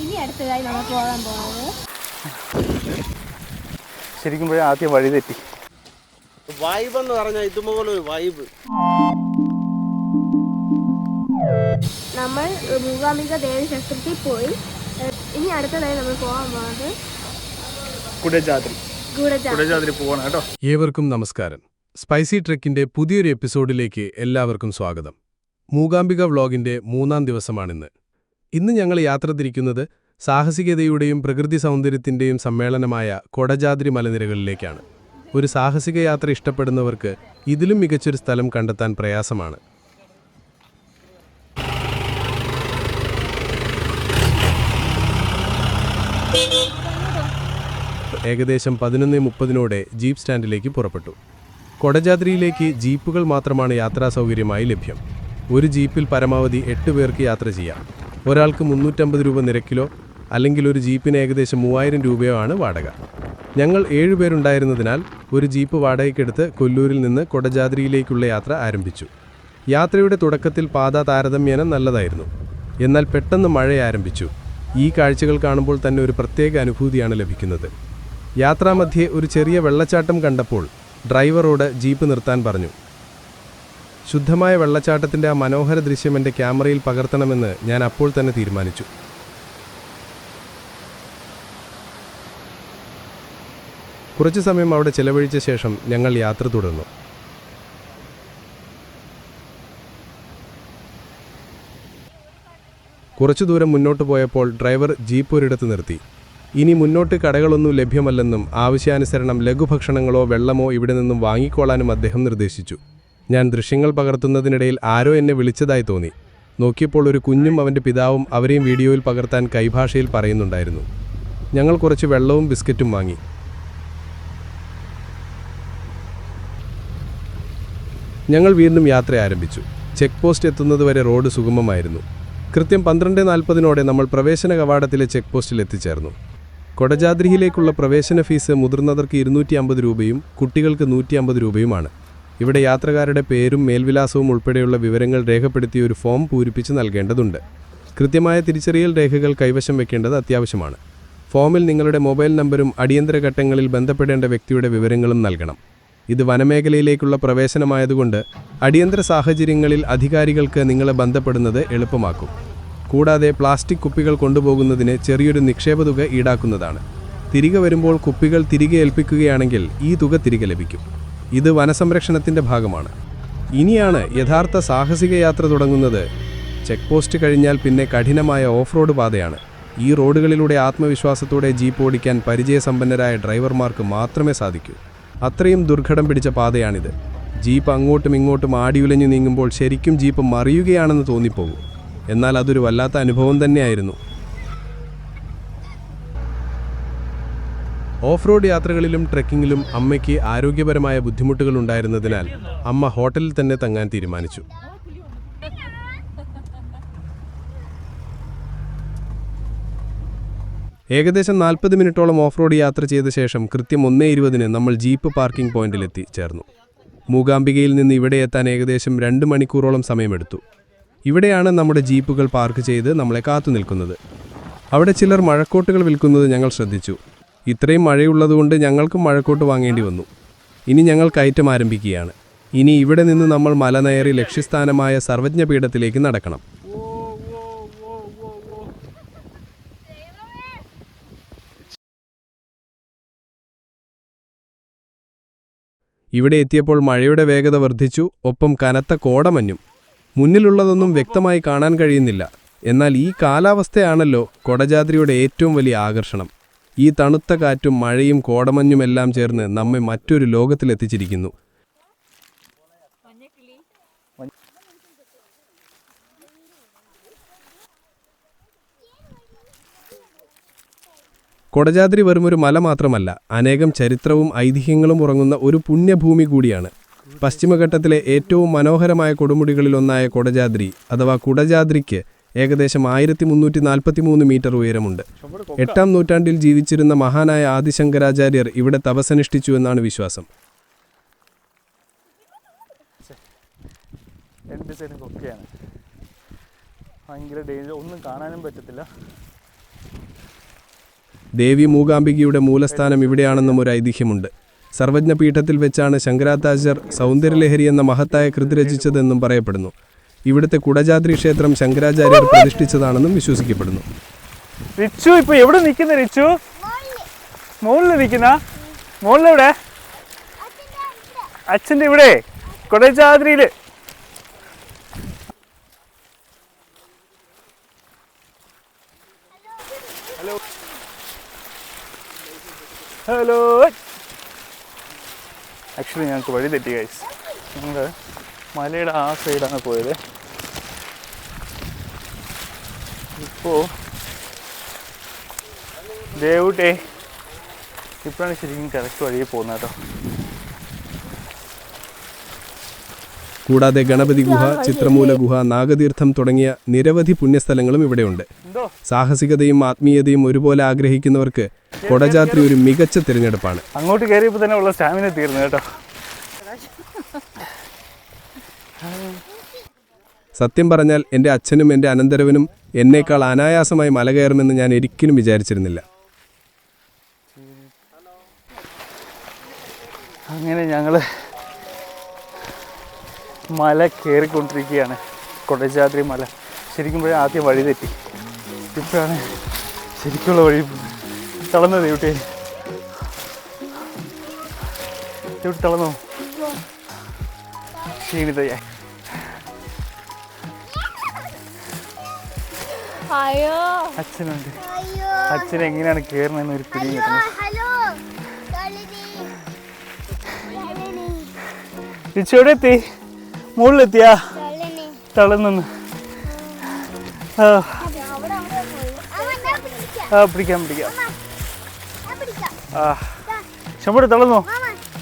ഇനി അടുത്തതായി നമ്മൾ പോകാൻ പോകുന്നത്. ശരിക്കും പോയി ആദ്യം വഴി തെറ്റി. വൈബ് എന്ന് പറഞ്ഞാൽ ഇതുപോലെ ഒരു വൈബ് നമ്മൾ മൂകാംബിക ദേവി ക്ഷേത്രത്തിൽ പോയി. ഇനി അടുത്തതായി നമ്മൾ പോകാൻ പോകുന്നത് കുടജാദ്രി ഗൂഢചാ കുടജാദ്രി പോകണം കേട്ടോ. ഏവർക്കും നമസ്കാരം. സ്പൈസി ട്രക്കിന്റെ പുതിയൊരു എപ്പിസോഡിലേക്ക് എല്ലാവർക്കും സ്വാഗതം. മൂകാംബിക വ്ളോഗിന്റെ മൂന്നാം ദിവസമാണിന്ന്. ഇന്ന് ഞങ്ങൾ യാത്ര തിരിക്കുന്നത് സാഹസികതയുടെയും പ്രകൃതി സൗന്ദര്യത്തിന്റെയും സമ്മേളനമായ കൊടജാദ്രി മലനിരകളിലേക്കാണ്. ഒരു സാഹസിക യാത്ര ഇഷ്ടപ്പെടുന്നവർക്ക് ഇതിലും മികച്ചൊരു സ്ഥലം കണ്ടെത്താൻ പ്രയാസമാണ്. ഏകദേശം പതിനൊന്ന് മുപ്പതിനോടെ ജീപ്പ് സ്റ്റാൻഡിലേക്ക് പുറപ്പെട്ടു. കൊടജാദ്രിയിലേക്ക് ജീപ്പുകൾ മാത്രമാണ് യാത്രാ സൗകര്യമായി ലഭ്യം. ഒരു ജീപ്പിൽ പരമാവധി എട്ട് പേർക്ക് യാത്ര ചെയ്യാം. ഒരാൾക്ക് മുന്നൂറ്റമ്പത് രൂപ നിരക്കിലോ അല്ലെങ്കിൽ ഒരു ജീപ്പിന് ഏകദേശം മൂവായിരം രൂപയോ ആണ് വാടക. ഞങ്ങൾ ഏഴുപേരുണ്ടായിരുന്നതിനാൽ ഒരു ജീപ്പ് വാടകയ്ക്കെടുത്ത് കൊല്ലൂരിൽ നിന്ന് കൊടജാദ്രിയിലേക്കുള്ള യാത്ര ആരംഭിച്ചു. യാത്രയുടെ തുടക്കത്തിൽ പാത താരതമ്യേന നല്ലതായിരുന്നു. എന്നാൽ പെട്ടെന്ന് മഴ ആരംഭിച്ചു. ഈ കാഴ്ചകൾ കാണുമ്പോൾ തന്നെ ഒരു പ്രത്യേക അനുഭൂതിയാണ് ലഭിക്കുന്നത്. യാത്രാമധ്യേ ഒരു ചെറിയ വെള്ളച്ചാട്ടം കണ്ടപ്പോൾ ഡ്രൈവറോട് ജീപ്പ് നിർത്താൻ പറഞ്ഞു. ശുദ്ധമായ വെള്ളച്ചാട്ടത്തിന്റെ ആ മനോഹര ദൃശ്യം എന്റെ ക്യാമറയിൽ പകർത്തണമെന്ന് ഞാൻ അപ്പോൾ തന്നെ തീരുമാനിച്ചു. കുറച്ച് സമയം അവിടെ ചെലവഴിച്ച ശേഷം ഞങ്ങൾ യാത്ര തുടർന്നു. കുറച്ചു ദൂരം മുന്നോട്ട് പോയപ്പോൾ ഡ്രൈവർ ജീപ്പ് ഒരിടത്ത് നിർത്തി. ഇനി മുന്നോട്ട് കടകളൊന്നും ലഭ്യമല്ലെന്നും ആവശ്യാനുസരണം ലഘുഭക്ഷണങ്ങളോ വെള്ളമോ ഇവിടെ നിന്നും വാങ്ങിക്കോളാനും അദ്ദേഹം നിർദ്ദേശിച്ചു. ഞാൻ ദൃശ്യങ്ങൾ പകർത്തുന്നതിനിടയിൽ ആരോ എന്നെ വിളിച്ചതായി തോന്നി. നോക്കിയപ്പോൾ ഒരു കുഞ്ഞും അവന്റെ പിതാവും അവരെയും വീഡിയോയിൽ പകർത്താൻ കൈഭാഷയിൽ പറയുന്നുണ്ടായിരുന്നു. ഞങ്ങൾ കുറച്ച് വെള്ളവും ബിസ്ക്കറ്റും വാങ്ങി. ഞങ്ങൾ വീണ്ടും യാത്ര ആരംഭിച്ചു. ചെക്ക് പോസ്റ്റ് എത്തുന്നതുവരെ റോഡ് സുഗമമായിരുന്നു. കൃത്യം പന്ത്രണ്ട് നാൽപ്പതിനോടെ നമ്മൾ പ്രവേശന കവാടത്തിലെ ചെക്ക് പോസ്റ്റിൽ എത്തിച്ചേർന്നു. കൊടജാദ്രിയിലേക്കുള്ള പ്രവേശന ഫീസ് മുതിർന്നവർക്ക് ഇരുന്നൂറ്റി അമ്പത് രൂപയും കുട്ടികൾക്ക് നൂറ്റി അമ്പത് രൂപയുമാണ്. ഇവിടെ യാത്രക്കാരുടെ പേരും മേൽവിലാസവും ഉൾപ്പെടെയുള്ള വിവരങ്ങൾ രേഖപ്പെടുത്തി ഒരു ഫോം പൂരിപ്പിച്ച് നൽകേണ്ടതുണ്ട്. കൃത്യമായ തിരിച്ചറിയൽ രേഖകൾ കൈവശം വെക്കേണ്ടത് അത്യാവശ്യമാണ്. ഫോമിൽ നിങ്ങളുടെ മൊബൈൽ നമ്പരും അടിയന്തര ഘട്ടങ്ങളിൽ ബന്ധപ്പെടേണ്ട വ്യക്തിയുടെ വിവരങ്ങളും നൽകണം. ഇത് വനമേഖലയിലേക്കുള്ള പ്രവേശനമായതുകൊണ്ട് അടിയന്തര സാഹചര്യങ്ങളിൽ അധികാരികൾക്ക് നിങ്ങളെ ബന്ധപ്പെടുന്നത് എളുപ്പമാക്കും. കൂടാതെ പ്ലാസ്റ്റിക് കുപ്പികൾ കൊണ്ടുപോകുന്നതിന് ചെറിയൊരു നിക്ഷേപ തുക ഈടാക്കുന്നതാണ്. തിരികെ വരുമ്പോൾ കുപ്പികൾ തിരികെ ഏൽപ്പിക്കുകയാണെങ്കിൽ ഈ തുക തിരികെ ലഭിക്കും. ഇത് വനസംരക്ഷണത്തിന്റെ ഭാഗമാണ്. ഇനിയാണ് യഥാർത്ഥ സാഹസിക യാത്ര തുടങ്ങുന്നത്. ചെക്ക് പോസ്റ്റ് കഴിഞ്ഞാൽ പിന്നെ കഠിനമായ ഓഫ് റോഡ് പാതയാണ്. ഈ റോഡുകളിലൂടെ ആത്മവിശ്വാസത്തോടെ ജീപ്പ് ഓടിക്കാൻ പരിചയസമ്പന്നരായ ഡ്രൈവർമാർക്ക് മാത്രമേ സാധിക്കൂ. അത്രയും ദുർഘടം പിടിച്ച പാതയാണിത്. ജീപ്പ് അങ്ങോട്ടും ഇങ്ങോട്ടും ആടിയുലഞ്ഞു നീങ്ങുമ്പോൾ ശരിക്കും ജീപ്പ് മറിയുകയാണെന്ന് തോന്നിപ്പോകും. എന്നാൽ അതൊരു വല്ലാത്ത അനുഭവം തന്നെയായിരുന്നു. ഓഫ് റോഡ് യാത്രകളിലും ട്രെക്കിങ്ങിലും അമ്മയ്ക്ക് ആരോഗ്യപരമായ ബുദ്ധിമുട്ടുകൾ ഉണ്ടായിരുന്നതിനാൽ അമ്മ ഹോട്ടലിൽ തന്നെ തങ്ങാൻ തീരുമാനിച്ചു. ഏകദേശം നാൽപ്പത് മിനിറ്റോളം ഓഫ് റോഡ് യാത്ര ചെയ്ത ശേഷം കൃത്യം ഒന്നേ ഇരുപതിന് നമ്മൾ ജീപ്പ് പാർക്കിംഗ് പോയിന്റിലെത്തി ചേർന്നു. മൂകാംബികയിൽ നിന്ന് ഇവിടെ എത്താൻ ഏകദേശം രണ്ട് മണിക്കൂറോളം സമയമെടുത്തു. ഇവിടെയാണ് നമ്മുടെ ജീപ്പുകൾ പാർക്ക് ചെയ്ത് നമ്മളെ കാത്തു നിൽക്കുന്നത്. അവിടെ ചിലർ മഴക്കോട്ടുകൾ വിൽക്കുന്നത് ഞങ്ങൾ ശ്രദ്ധിച്ചു. ഇത്രയും മഴയുള്ളതുകൊണ്ട് ഞങ്ങൾക്കും മഴക്കോട്ട് വാങ്ങേണ്ടി വന്നു. ഇനി ഞങ്ങൾ കയറ്റം ആരംഭിക്കുകയാണ്. ഇനി ഇവിടെ നിന്ന് നമ്മൾ മലനയറി ലക്ഷ്യസ്ഥാനമായ സർവജ്ഞപീഠത്തിലേക്ക് നടക്കണം. ഇവിടെ എത്തിയപ്പോൾ മഴയുടെ വേഗത വർദ്ധിച്ചു ഒപ്പം കനത്ത കോടമഞ്ഞും. മുന്നിലുള്ളതൊന്നും വ്യക്തമായി കാണാൻ കഴിയുന്നില്ല. എന്നാൽ ഈ കാലാവസ്ഥയാണല്ലോ കൊടജാദ്രിയുടെ ഏറ്റവും വലിയ ആകർഷണം. ഈ തണുത്ത കാറ്റും മഴയും കോടമഞ്ഞുമെല്ലാം ചേർന്ന് നമ്മെ മറ്റൊരു ലോകത്തിലെത്തിച്ചിരിക്കുന്നു. കൊടജാദ്രി വെറും ഒരു മല മാത്രമല്ല അനേകം ചരിത്രവും ഐതിഹ്യങ്ങളും ഉറങ്ങുന്ന ഒരു പുണ്യഭൂമി കൂടിയാണ്. പശ്ചിമഘട്ടത്തിലെ ഏറ്റവും മനോഹരമായ കൊടുമുടികളിലൊന്നായ കൊടജാദ്രി അഥവാ കുടജാദ്രിക്ക് ഏകദേശം ആയിരത്തി മുന്നൂറ്റി നാൽപ്പത്തി മൂന്ന് മീറ്റർ ഉയരമുണ്ട്. എട്ടാം നൂറ്റാണ്ടിൽ ജീവിച്ചിരുന്ന മഹാനായ ആദിശങ്കരാചാര്യർ ഇവിടെ തപസനുഷ്ഠിച്ചു എന്നാണ് വിശ്വാസം. രണ്ട് സൈഡും കൊക്കയാണ്. ഭയങ്കര ഡേഞ്ചർ ഒന്നും കാണാനും പറ്റത്തില്ല. ദേവി മൂകാംബികയുടെ മൂലസ്ഥാനം ഇവിടെയാണെന്നും ഒരു ഐതിഹ്യമുണ്ട്. സർവജ്ഞപീഠത്തിൽ വെച്ചാണ് ശങ്കരാചാര്യർ സൗന്ദര്യലഹരി എന്ന മഹത്തായ കൃതി രചിച്ചതെന്നും പറയപ്പെടുന്നു. ഇവിടുത്തെ കുടജാദ്രി ക്ഷേത്രം ശങ്കരാചാര്യർ പ്രതിഷ്ഠിച്ചതാണെന്നും വിശ്വസിക്കപ്പെടുന്നു. റിച്ചു ഇപ്പൊ എവിടെ നിൽക്കുന്ന റിച്ചു? മുകളിൽ നിൽക്കുന്ന? മുകളിലെവിടെ അച്ഛന്റെ ഇവിടെ കുടജാദ്രിയിൽ. ഹലോ. ഹലോ ആക്ച്വലി ഞങ്ങൾക്ക് വഴി തെറ്റി ഗൈസ് ഞങ്ങൾ മലയുടെ ആ സൈഡാണ് പോയത്. ഇപ്പോൾ ദേവൂട്ടേ ഇപ്പോഴാണ് ശരിക്കും കറക്റ്റ് വഴിയിൽ പോകുന്നത് കേട്ടോ. കൂടാതെ ഗണപതി ഗുഹ ചിത്രമൂല ഗുഹ നാഗതീർത്ഥം തുടങ്ങിയ നിരവധി പുണ്യസ്ഥലങ്ങളും ഇവിടെയുണ്ട്. സാഹസികതയും ആത്മീയതയും ഒരുപോലെ ആഗ്രഹിക്കുന്നവർക്ക് കൊടജാത്രി ഒരു മികച്ച തിരഞ്ഞെടുപ്പാണ്. അങ്ങോട്ട് കയറിയപ്പോൾ തന്നെ ഉള്ള സ്റ്റാമിന തീർന്നു കേട്ടോ. സത്യം പറഞ്ഞാൽ എന്റെ അച്ഛനും എന്റെ അനന്തരവനും എന്നേക്കാൾ അനായാസമായി മല കയറുമെന്ന് ഞാൻ ഒരിക്കലും വിചാരിച്ചിരുന്നില്ല. അങ്ങനെ ഞങ്ങൾ മല കയറിക്കൊണ്ടിരിക്കുകയാണ്. കൊടജാദ്രി മല. ശരിക്കും ആദ്യം വഴി തെറ്റി. ഇപ്പോഴാണ് ശരിക്കുള്ള വഴി തളർന്നത് ഇവിടെ ഇവിടെ തളർന്നു? ക്ഷീണിതയായി. അയ്യോ അച്ഛനുണ്ട്. അച്ഛൻ എങ്ങനെയാണ് കേറണെന്ന് ഒരു പിടി ഇച്ചോടെ എത്തി മുകളിലെത്തിയാ? തളർന്നു ആ. ആ പിടിക്കാം പിടിക്കാം. ആ. ശമ്പട് തളർന്നോ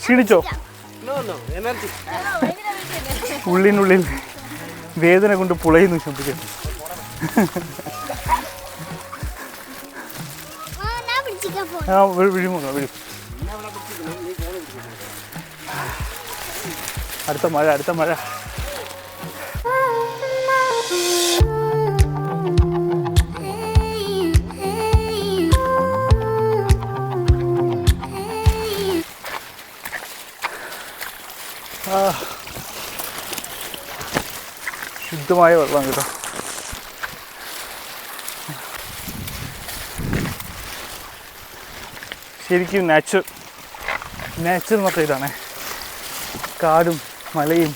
ക്ഷീണിച്ചോ? ഉള്ളിനുള്ളിൽ വേദന കൊണ്ട് പുളയുന്നു ശമ്പിക്കാൻ ആ അടുത്ത മഴ അടുത്ത മഴ. ശുദ്ധമായ വെള്ളം കേട്ടോ. ശരിക്കും നാച്ചുർ നാച്ചുർ മൊത്തം ഇതാണ്. കാടും മലയും.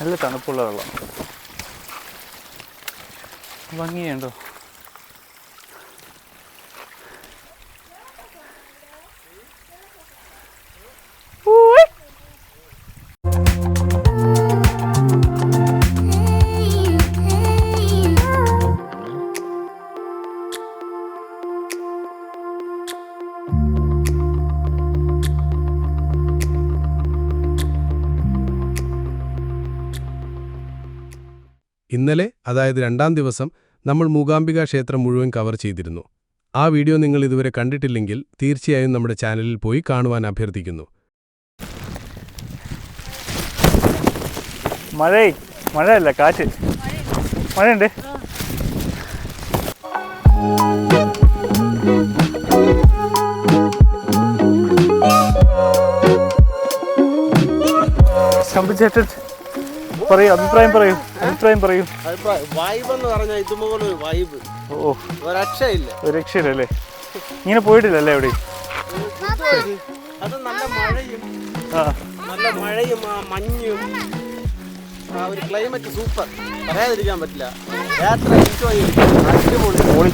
നല്ല തണുപ്പുള്ള വെള്ളം. ഭംഗിയുണ്ടോ? ഇന്നലെ അതായത് രണ്ടാം ദിവസം നമ്മൾ മൂകാംബിക ക്ഷേത്രം മുഴുവൻ കവർ ചെയ്തിരുന്നു. ആ വീഡിയോ നിങ്ങൾ ഇതുവരെ കണ്ടിട്ടില്ലെങ്കിൽ തീർച്ചയായും നമ്മുടെ ചാനലിൽ പോയി കാണുവാൻ അഭ്യർത്ഥിക്കുന്നു. മഴ മഴയല്ല കാറ്റ്. മഴയുണ്ട്. പറയൂ അഭിപ്രായം പറയൂ. അഭിപ്രായം പറയൂ. അഭിപ്രായം. വൈബ് എന്ന് പറഞ്ഞാൽ ഇതുപോലെ ഒരു വൈബ് ഓ രക്ഷയില്ല ഒരു രക്ഷയില്ലല്ലേ? ഇങ്ങനെ പോയിട്ടില്ലല്ലേ എവിടെ അത് നല്ല മഴയും നല്ല മഴയും ആ മഞ്ഞും ആ ഒരു ക്ലൈമറ്റ് സൂപ്പർ പറയാതിരിക്കാൻ പറ്റില്ല. യാത്ര എൻജോയ് അടിപൊളി.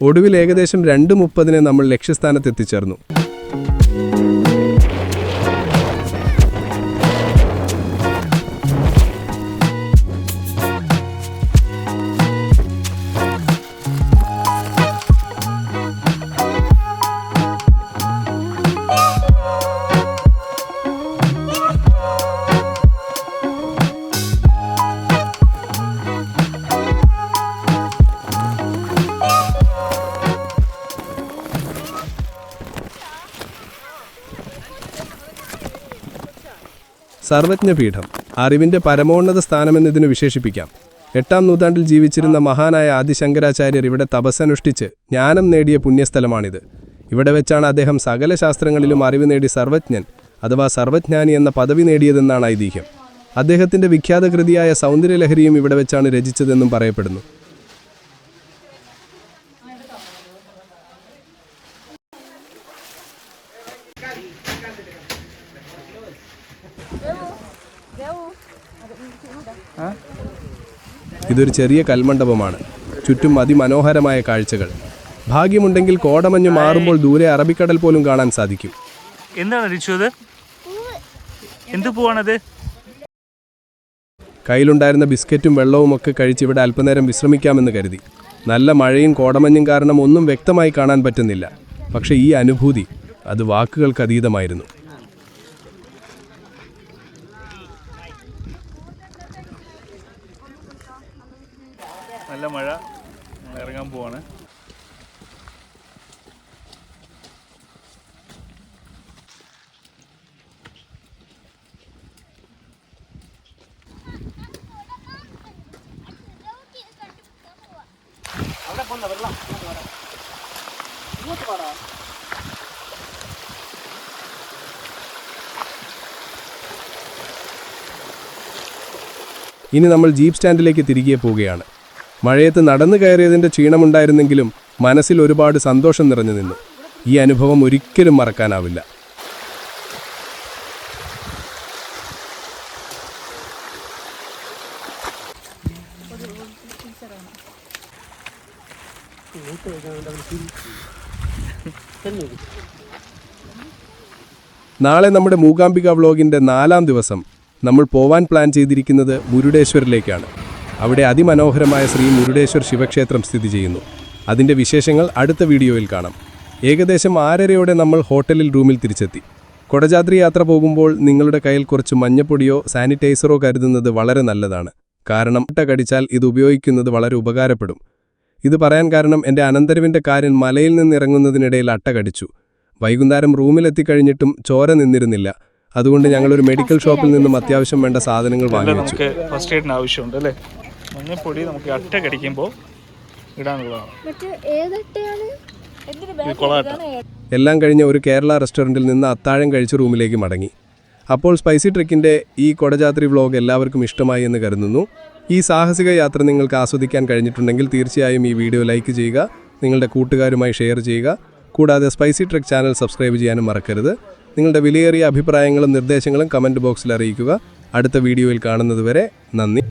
ഒടുവിൽ ഏകദേശം രണ്ട് മുപ്പതിന് നമ്മൾ ലക്ഷ്യസ്ഥാനത്ത് എത്തിച്ചേർന്നു. സർവജ്ഞപീഠം അറിവിന്റെ പരമോന്നത സ്ഥാനമെന്നതിനു വിശേഷിപ്പിക്കാം. എട്ടാം നൂറ്റാണ്ടിൽ ജീവിച്ചിരുന്ന മഹാനായ ആദിശങ്കരാചാര്യർ ഇവിടെ തപസ്സനുഷ്ഠിച്ച് ജ്ഞാനം നേടിയ പുണ്യസ്ഥലമാണിത്. ഇവിടെ വെച്ചാണ് അദ്ദേഹം സകല ശാസ്ത്രങ്ങളിലും അറിവ് നേടി സർവജ്ഞൻ അഥവാ സർവജ്ഞാനി എന്ന പദവി നേടിയതെന്നാണ് ഐതിഹ്യം. അദ്ദേഹത്തിന്റെ വിഖ്യാത കൃതിയായ സൗന്ദര്യലഹരിയും ഇവിടെ വെച്ചാണ് രചിച്ചതെന്നും പറയപ്പെടുന്നു. ഇതൊരു ചെറിയ കൽമണ്ഡപമാണ്. ചുറ്റും അതിമനോഹരമായ കാഴ്ചകൾ. ഭാഗ്യമുണ്ടെങ്കിൽ കോടമഞ്ഞ് മാറുമ്പോൾ ദൂരെ അറബിക്കടൽ പോലും കാണാൻ സാധിക്കും. എന്താണ് എന്ത് പോവാണത്? കയ്യിലുണ്ടായിരുന്ന ബിസ്ക്കറ്റും വെള്ളവും ഒക്കെ കഴിച്ച് ഇവിടെ അല്പനേരം വിശ്രമിക്കാമെന്ന് കരുതി. നല്ല മഴയും കോടമഞ്ഞും കാരണം ഒന്നും വ്യക്തമായി കാണാൻ പറ്റുന്നില്ല. പക്ഷേ ഈ അനുഭൂതി അത് വാക്കുകൾക്ക് അതീതമായിരുന്നു. നല്ല മഴ. ഇറങ്ങാൻ പോവാണ്. ഇനി നമ്മൾ ജീപ്പ് സ്റ്റാൻഡിലേക്ക് തിരികെ പോവുകയാണ്. മഴയത്ത് നടന്നു കയറിയതിന്റെ ക്ഷീണമുണ്ടായിരുന്നെങ്കിലും മനസ്സിൽ ഒരുപാട് സന്തോഷം നിറഞ്ഞു നിന്നു. ഈ അനുഭവം ഒരിക്കലും മറക്കാനാവില്ല. നാളെ നമ്മുടെ മൂകാംബിക വ്ളോഗിന്റെ നാലാം ദിവസം നമ്മൾ പോവാൻ പ്ലാൻ ചെയ്തിരിക്കുന്നത് മുരുടേശ്വരിലേക്കാണ്. അവിടെ അതിമനോഹരമായ ശ്രീ മുരുടേശ്വർ ശിവക്ഷേത്രം സ്ഥിതി ചെയ്യുന്നു. അതിന്റെ വിശേഷങ്ങൾ അടുത്ത വീഡിയോയിൽ കാണാം. ഏകദേശം ആരരയോടെ നമ്മൾ ഹോട്ടലിൽ റൂമിൽ തിരിച്ചെത്തി. കൊടജാദ്രി യാത്ര പോകുമ്പോൾ നിങ്ങളുടെ കയ്യിൽ കുറച്ച് മഞ്ഞപ്പൊടിയോ സാനിറ്റൈസറോ കരുതുന്നത് വളരെ നല്ലതാണ്. കാരണം മുട്ട കടിച്ചാൽ ഇത് ഉപയോഗിക്കുന്നത് വളരെ ഉപകാരപ്പെടും. ഇത് പറയാൻ കാരണം എന്റെ അനന്തരവിന്റെ കാര്യം മലയിൽ നിന്നിറങ്ങുന്നതിനിടയിൽ അട്ട കടിച്ചു. വൈകുന്നേരം റൂമിലെത്തിക്കഴിഞ്ഞിട്ടും ചോര നിന്നിരുന്നില്ല. അതുകൊണ്ട് ഞങ്ങളൊരു മെഡിക്കൽ ഷോപ്പിൽ നിന്നും അത്യാവശ്യം വേണ്ട സാധനങ്ങൾ വാങ്ങി ഫസ്റ്റ് എയ്ഡിന് ആവശ്യമുണ്ട് അല്ലേ? മഞ്ഞപ്പൊടി നമുക്ക് അട്ട കടിക്കുമ്പോൾ ഇടാനുള്ളതാണ്. മറ്റേ ഏതട്ടയാണ് എല്ലാം കഴിഞ്ഞ ഒരു കേരള റെസ്റ്റോറന്റിൽ നിന്ന് അത്താഴം കഴിച്ച് റൂമിലേക്ക് മടങ്ങി. അപ്പോൾ സ്പൈസി ട്രിക്കിന്റെ ഈ കൊടജാത്രി വ്ലോഗ് എല്ലാവർക്കും ഇഷ്ടമായി എന്ന് കരുതുന്നു. ഈ സാഹസിക യാത്ര നിങ്ങൾക്ക് ആസ്വദിക്കാൻ കഴിഞ്ഞിട്ടുണ്ടെങ്കിൽ തീർച്ചയായും ഈ വീഡിയോ ലൈക്ക് ചെയ്യുക നിങ്ങളുടെ കൂട്ടുകാരുമായി ഷെയർ ചെയ്യുക. കൂടാതെ സ്പൈസി ട്രിക് ചാനൽ സബ്സ്ക്രൈബ് ചെയ്യാനും മറക്കരുത്. നിങ്ങളുടെ വിലയേറിയ അഭിപ്രായങ്ങളും നിർദ്ദേശങ്ങളും കമന്റ് ബോക്സിൽ അറിയിക്കുക. അടുത്ത വീഡിയോയിൽ കാണുന്നതുവരെ നന്ദി.